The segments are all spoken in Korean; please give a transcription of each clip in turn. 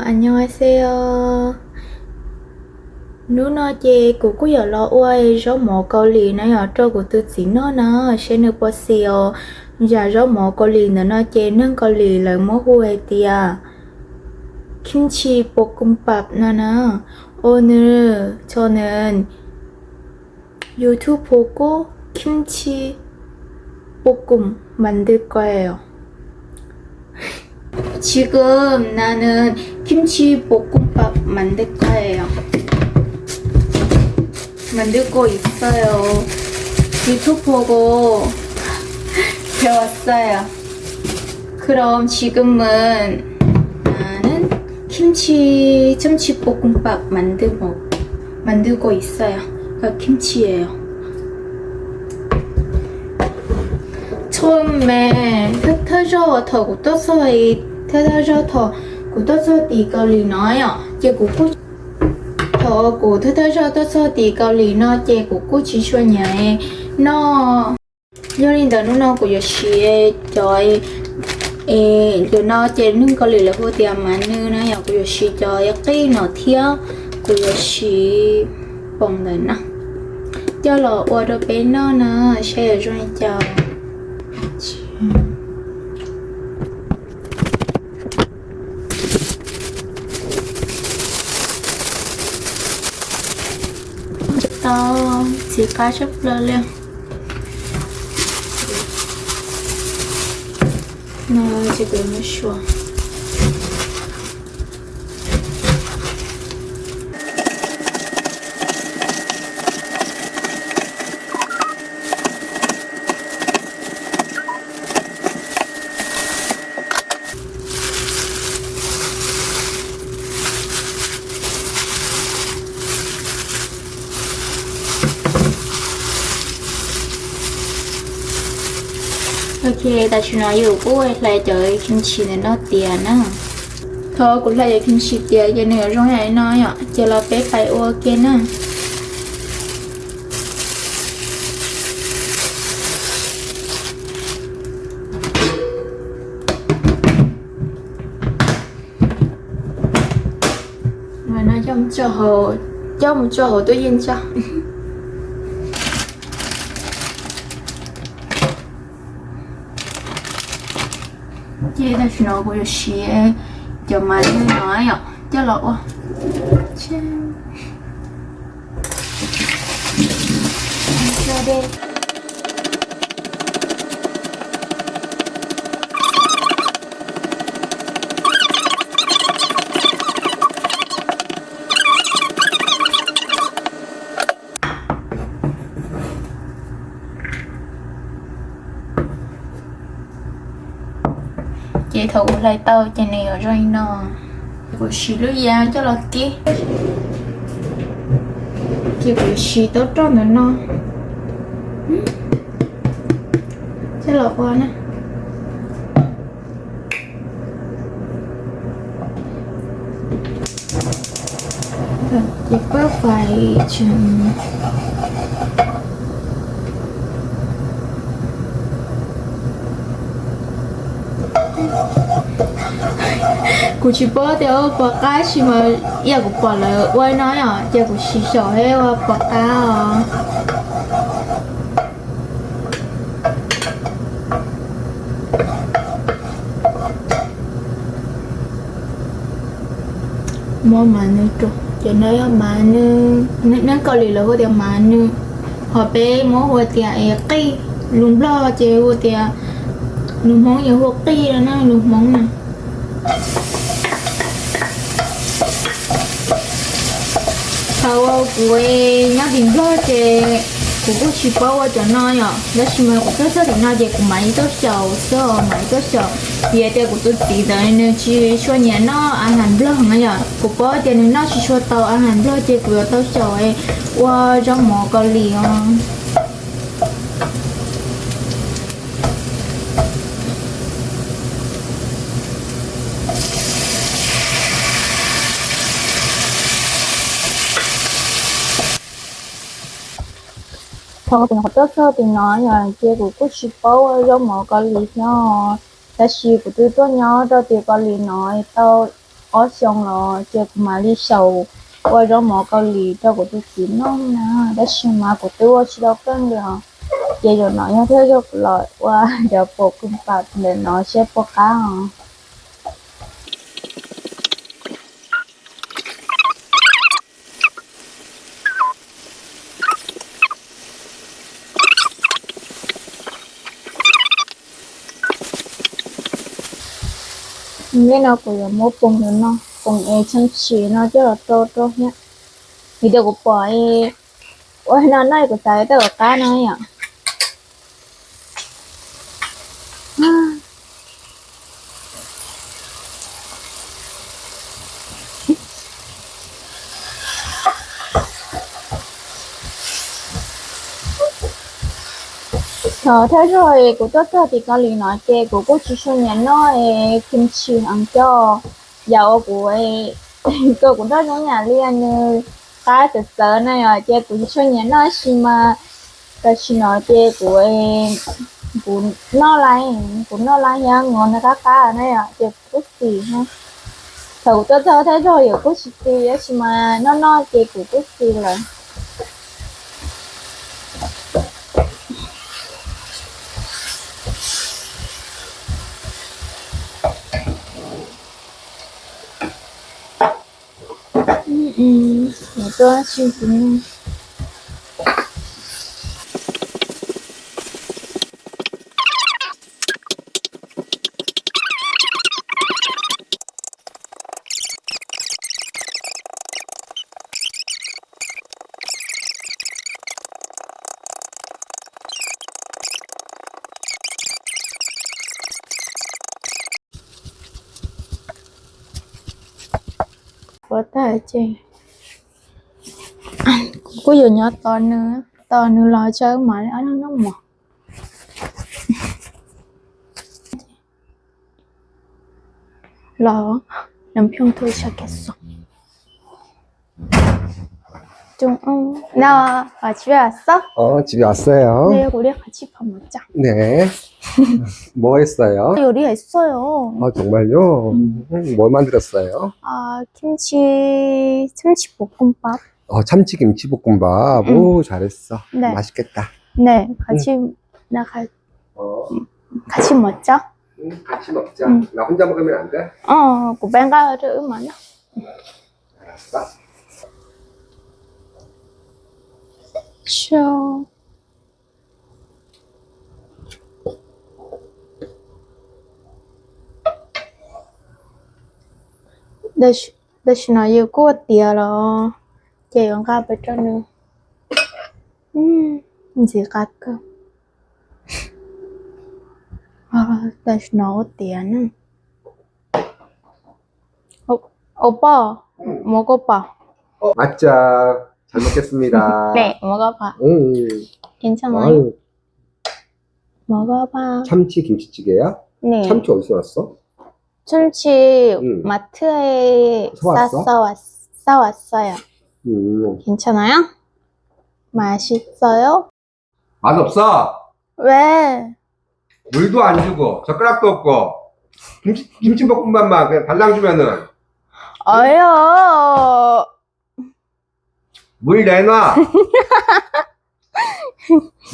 안녕하세요. 누나 제 giờ gió mỏ câu lì nó nó 제 nâng câu lì là mỏ 후에 띠야 김치 볶음밥 나나 오늘 저는 유튜브 보고 김치 볶음 만들 거예요. 지금 나는 김치 볶음밥 만들 거예요. 만들고 있어요. 유튜브 보고 배웠어요. 그럼 지금은 나는 김치 참치 볶음밥 만들고 만들고 있어요. 그 김치예요. 처음에 흩어져 더 굳어서 이 흩어져 더굳 cụ tốt sơ tì câu lì nói ạ. Chị cụ cụ thọ cụ thứ tới cho tốt sơ tì câu lì nó chị cụ cú chỉ cho nhà em nó do nên đó nó của giờ chị trời. Ê giờ nó chị nương câu lì là vô tiền mà như nó nhà của giờ chị trời cái nó thiếu của giờ chị bồng đấy nè do là order bên nó nè share cho anh chào. caixa pra ler. Não, eu vou mexer. lê ta chỉ nói yêu cô lại kim chi này nó tiền nè. thôi cũng kim chi tiền giờ này trong này nói ạ. Giờ là bé phải ok nè cho hồ cho một cho hồ tôi yên cho. 这的时候我就学就买那哪样，这了我，这，这的。Chị thử lại tao chị này ở rồi nè của chị lưu giá cho là kia. Chị của chị tốt cho nó nó ừ. cho là qua nè. Chị có phải chừng กูชิบอเดี๋ยวปากกาชิมาอยากกูปอเลยว่ายน้อยอ่ะอยากกูชิชอให้ว่าปากกาอ่ะมอมานึกเดี๋ยวน้อยมานึนึนั่นเกาหลีแล้วก็เดี๋ยวมานึพอไปมอหัวเตียเอกี้ลุงบล้อเจ้าหัวเตีย ลูกมองอย่าหกตีแล้วนะลูกมองนะเขาเอากูเองน่าดิ้นรนเจกูก็ชิบว่าจะน้อยอ่ะแล้วชิมันกูก็จะถึงน่าเจกูไม่ต้องเสียวเสียวไม่ต้องเสียวเดี๋ยวเดี๋ยวกูต้องตีแต่เนี่ยชีช่วยเนี่ยน้ออาหารเรื่องอะไรอ่ะกูป้อเจเนี่ยน้อชีช่วยเตาอาหารเรื่องเจกูต้องเสียวเอ้ว่าจะหมอเกาหลีอ่ะ 透过好多手电脑呀，结果过去包肉毛个里向，但是不对多鸟到别个里脑到我想了，结果嘛里手我肉毛个里到我都只弄呢，但是嘛我对我吃到更了，结果那样他就不来，我就不跟把人脑些不干啊。 ไม่นะกกูอย่ามัวปงเนาะปงเอชันชีเนาะเจ้าโตโตเนี่ยมีเดี๋กูปล่อยโอ้ยนอนน้อยกูใจแต่ว่าก้าน้อยอะ Ờ, thế rồi cô tất cả thì con liền nói kê của cô chú xuân nhắn nó e, kim chi 저 태조의 고토토 디걸리 너게 고고 주시면 너의 김치 안겨 야오고의 그 고토토 야리안을 따뜻서 나야게 고주시면 너시마 다시 너게 고의 bún nó lại của nó lại ờ, nha ngon nó cá cá này à chụp cút gì ha. Thầu tôi cho thế rồi ở cút gì á mà nó nó của cút gì rồi 嗯，你多幸福。Fortaleza có giờ nhỏ to nữa to nữa lo chơi mà nó nó nóng mọt lo nằm trong thôi, sao kết thúc 좀, 응. 나 아, 집에 왔어? 어, 집에 왔어요. 네, 우리 같이 밥 먹자. 네. 뭐 했어요? 요리했어요. 아, 정말요? 음. 음, 뭘 만들었어요? 아, 김치, 김치 볶음밥. 어, 참치 김치 볶음밥. 음. 오, 잘했어. 네. 맛있겠다. 네, 같이, 나 가, 어, 같이 먹자. 음, 같이 먹자. 음. 나 혼자 먹으면 안 돼? 어, rửa mà nó. 알았어. Show. Đây, đây là yêu của tiệt rồi. Chị còn cả bên trong nữa. 음, gì 가끔. 아, 다시 나왔대야는. 어, 오빠, 음. 먹어봐. 어, 맛자. 잘 먹겠습니다. 네, 먹어봐. 음, 괜찮아요? 아유, 먹어봐. 참치 김치찌개야? 네. 참치 어디서 왔어? 참치 음. 마트에 사왔어? 싸서 왔, 싸왔어요. 음, 괜찮아요? 맛있어요? 맛없어. 왜? 물도 안 주고, 젓가락도 없고, 김치, 김치볶음밥만 그냥 달랑 주면은, 어여. 물 내놔.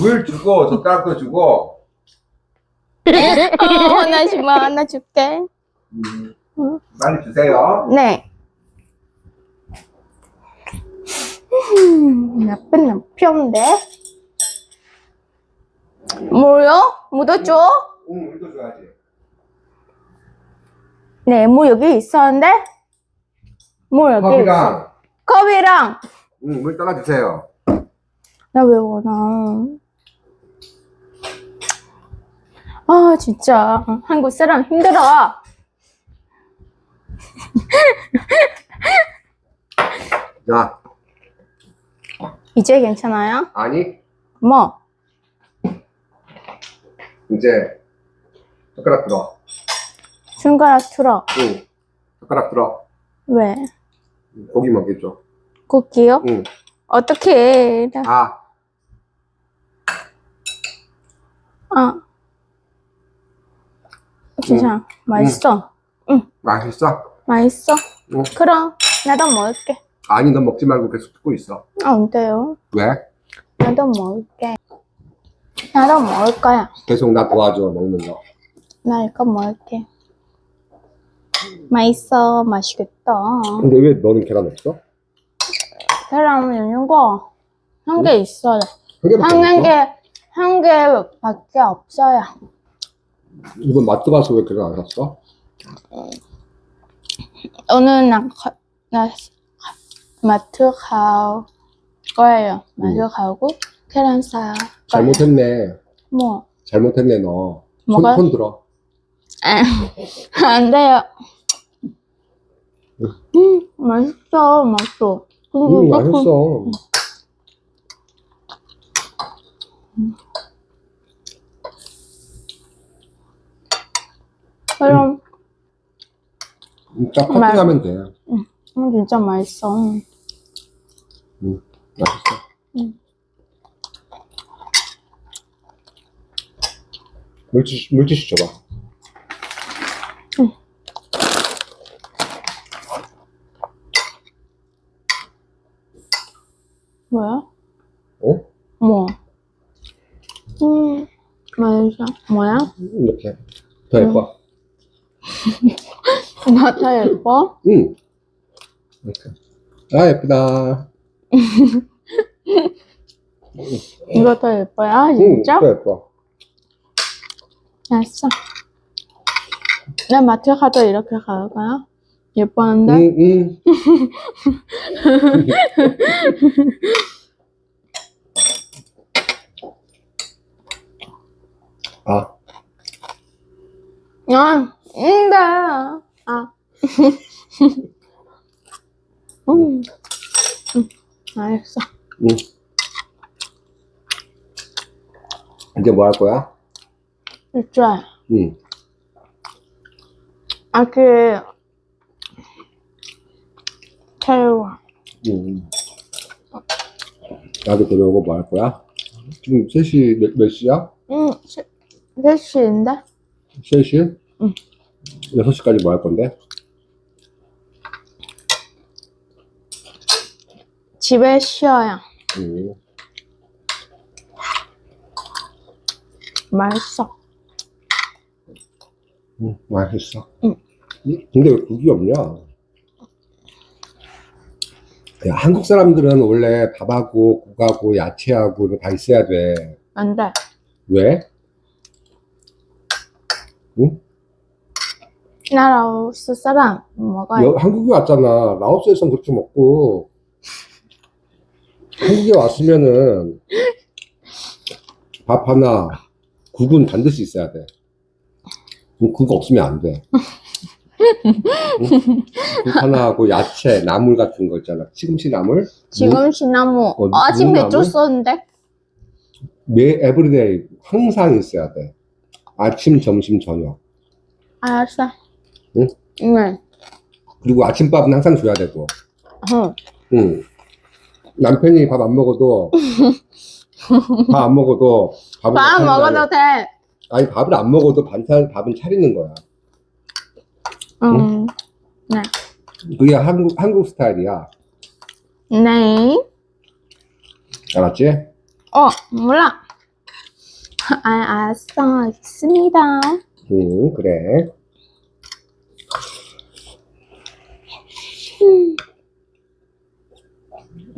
물 주고 젓가락도 주고. 어, 하나씩 마 하나 줄게. 음, 응. 빨리 주세요. 네. 음, 나쁜 남편인데? 뭐요? 묻어줘? 응, 물도 줘야지. 네, 물 여기 있었는데? 물 여기 있어. 컵이랑, 컵이랑. 응, 물 따라 주세요. 나 왜 원하? 아, 진짜. 한국 사람 힘들어. 자, 이제 괜찮아요? 아니, 뭐? 이제 젓가락 들어. 손가락 틀어. 응, 젓가락 들어. 왜? 고기 먹겠죠. 쿠키요? 응, 어떻게? 나- 아, 아. 괜찮아. 맛있어. 맛있어. 맛있어? 응. 그럼 나도 먹을게. 아니 너 먹지 말고 계속 듣고 있어. 안 돼요. 왜? 나도 먹을게. 나도 먹을 거야. 계속 나 도와줘 먹는 거. 나 이거 먹을게. 맛있어. 맛있겠다. 근데 왜 너는 계란 없어? 계란 있는 거한 개 있어요. 한? 개, 한 개밖에 없어요. 이번 마트 가서 왜 계란 안 샀어? 오늘 나, 가- 나 마트 갈 거예요. 마트 가고 계란 사. 잘못했네. 뭐? 잘못했네 너. 손, 뭐가요? 손 들어. 아, 안 돼요. 음, 맛있어, 맛있어. 응 조금- 맛있어. 그럼 딱 커팅하면 돼. 음, 진짜 맛있어. 맛있어. 응. 물티슈, 물티슈 줘봐. 뭐야? 어? 뭐? 음, 맛있어. 뭐야? 이렇게. 더 예뻐. 나더 예뻐? 응. 이렇게. 아, 예쁘다. 이거 더 예뻐요? 응, 진짜? 더 예뻐. 알았어. 나 마트 가도 이렇게 갈 거야? 예뻤는데? 응, 응. 아, 아, 근데, 아. 음, 음, 알겠어. 응. 이제 뭐 할 거야? 이제, 응. 아기, 태워. 응. 나도 그러고 뭐 할 거야? 지금 3시 몇, 몇 시야? 응, 시, 몇 시인데? 3시? 응. 6시까지 뭐 할 건데? 집에 쉬어요. 응. 맛있어. 응, 맛있어. 응. 근데 왜 국이 없냐? 야, 한국 사람들은 원래 밥하고 국하고 야채하고 이거 다 있어야 돼. 안 돼. 왜? 나 라오스 사람 먹어요. 여- 한국에 왔잖아. 라오스에선 그렇게 먹고. 한국에 왔으면은 밥 하나, 국은 반드시 있어야 돼. 음, 그거 없으면 안 돼. 응? 국 하나 하고 야채, 나물 같은 거 있잖아. 시금치 나물? 지금 시 나무. 어, 아직 무나무? 맥주 썼는데? 매, 에브리데이 항상 있어야 돼. 아침, 점심, 저녁. 알았어. 응? 응. 그리고 아침밥은 항상 줘야 되고. 응. 응. 남편이 밥 안 먹어도, 밥 안 먹어도, 밥을 밥 차린 다음에- 먹어도 돼. 아니, 밥을 안 먹어도 반찬, 밥은 차리는 거야. 응. 그게 한국, 한국 스타일이야. 네. 알았지? 어, 몰라. 아, 알았어. 알겠습니다. 응, 그래.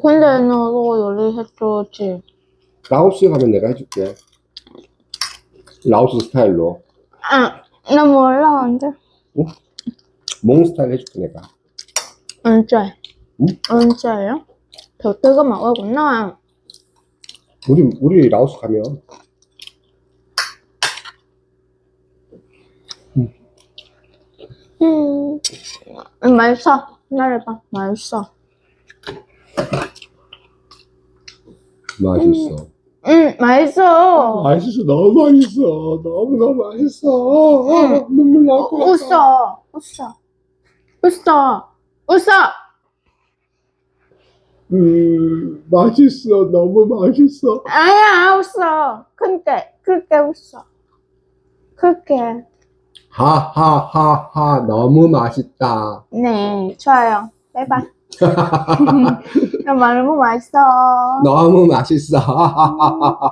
근데 너도 요리 해줘지. 라오스에 가면 내가 해줄게. 라오스 스타일로. 아, 나 몰라, 언제? 몽 스타일 해줄게, 내가. 언제? 응? 언제요? 더 뜨거 먹었구나. 우리, 우리 라오스 가면. 음, 맛있어. 기다려봐. 맛있어. 맛있어. 응, 맛있어. 맛있어, 너무 맛있어. 너무너무 맛있어. 응. 눈물 날 것 같아. 웃어. 웃어. 웃어. 웃어. 음, 맛있어. 너무 맛있어. 아야, 웃어. 근데, 그렇게 웃어. 그렇게. 하하하하 너무 맛있다. 네, 좋아요. 야, 너무 맛있어. 너무 맛있어.